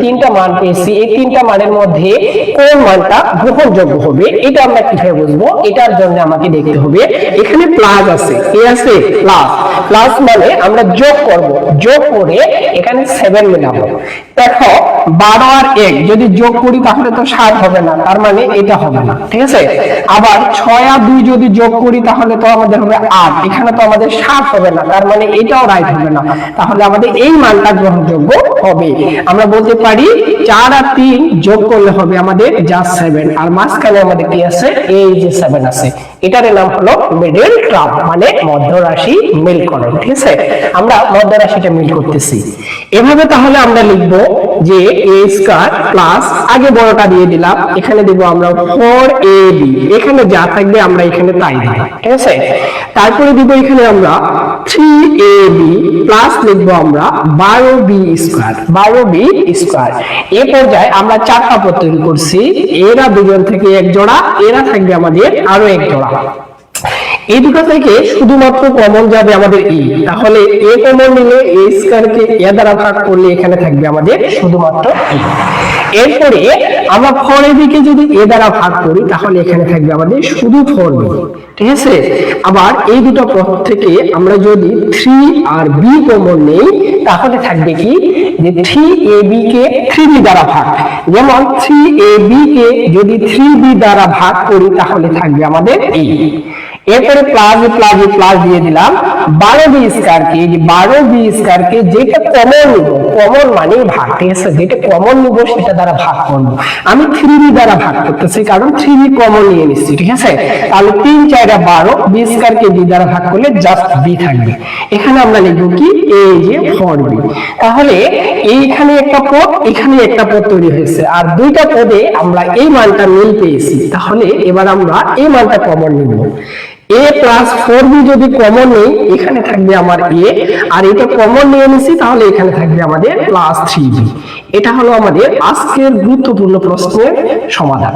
তিনটা মান পেয়েছি। এই তিনটা মানের মধ্যে কোন মানটা গ্রহণযোগ্য হবে, এটা আমরা কীভাবে বুঝব? এটার জন্য আমাকে দেখতে হবে। এখানে প্লাস আছে। কি আছে? প্লাস প্লাস মানে আমরা যোগ করব। যোগ করে এখানে সেভেন মেলাবো। দেখো, বারো আর এক, যদি যোগ করি তাহলে তো সাত হবে না। তার মানে এটা হবে না। ঠিক আছে? আবার ছয় আর দুই যদি যোগ করি তাহলে তো আমাদের হবে আট। এখানে তো আমাদের সাত হবে না। তার মানে এটাও রাইট হবে না। তাহলে আমাদের এই মানটা গ্রহণযোগ্য হবে। আমরা বলতে পারি চার আর তিন যোগ করলে হবে আমাদের জাস্ট সেভেন আর মাঝখানে আমাদের কি আছে? এই যে সেভেন আছে। এটার নাম হলো মিডল টার্ম মানে মধ্য রাশি মিলকরণ ঠিক আছে? আমরা মধ্য রাশিটা মিল করতেছি। এভাবে তাহলে আমরা লিখব যে এ স্কয়ার প্লাস আগে বড়টা দিয়ে দিলাম। এখানে দিব আমরা ফোর এ বি এখানে যা থাকবে আমরা এখানে তাই দিব। ঠিক আছে? তারপরে দিব এখানে আমরা থ্রি এ বি প্লাস আমরা বারো বি বারো পর্যায়ে আমরা চারটা পদ তৈরি করছি। এরা দুজন থেকে এক জোড়া, এরা থাকবে আমাদের আরও এক জোড়া। এই দুটো থেকে শুধুমাত্র কমন যাবে আমাদের ই তাহলে এ কমন নিলে এ স্কয়ারকে এ দ্বারা ভাগ করলে এখানে থাকবে আমাদের শুধুমাত্র ই এরপরে আমরা ফোর দিকে যদি এ দ্বারা ভাগ করি, তাহলে এখানে থাকবে আমাদের শুধু ফোর বি ঠিক আছে? আবার এই দুটো পদ থেকে আমরা যদি থ্রি আর বি কমন নেই, তাহলে থাকবে কি? যে থ্রি এ বি কে থ্রি বি দ্বারা ভাগ। যেমন থ্রি এ বি কে যদি থ্রি বি দ্বারা ভাগ করি, তাহলে থাকবে আমাদের এই এরপরে প্লাস প্লাস প্লাস দিয়ে দিলাম। বারো বি স্কয়ার কে বারো বি স্কয়ার কে যেটা কমন নিব কমন মানে ভাগ ঠিক আছে? যেটা কমন নিব সেটা দ্বারা ভাগ করব। আমি থ্রি বি দ্বারা ভাগ করতেছি কারণ থ্রি বি কমন নিয়ে নিচ্ছি ঠিক আছে? তাহলে তিন চারটা বারো বি স্কয়ার কে বি দ্বারা ভাগ করলে জাস্ট বি থাকবে। এখানে আমরা লিখব কি? এই যে ফর বি তাহলে এইখানে একটা পদ এখানে একটা পদ তৈরি হয়েছে। আর দুইটা পদে আমরা এই মানটা মিল পেয়েছি। তাহলে এবার আমরা এই মানটা কমন নিব। এ প্লাস ফোর বি যদি কমন নেই, এখানে থাকবে আমার এ আর এটা কমন নিয়ে নিছি, তাহলে এখানে থাকবে আমাদের প্লাস থ্রি বি এটা হলো আমাদের আজকের গুরুত্বপূর্ণ প্রশ্নের সমাধান।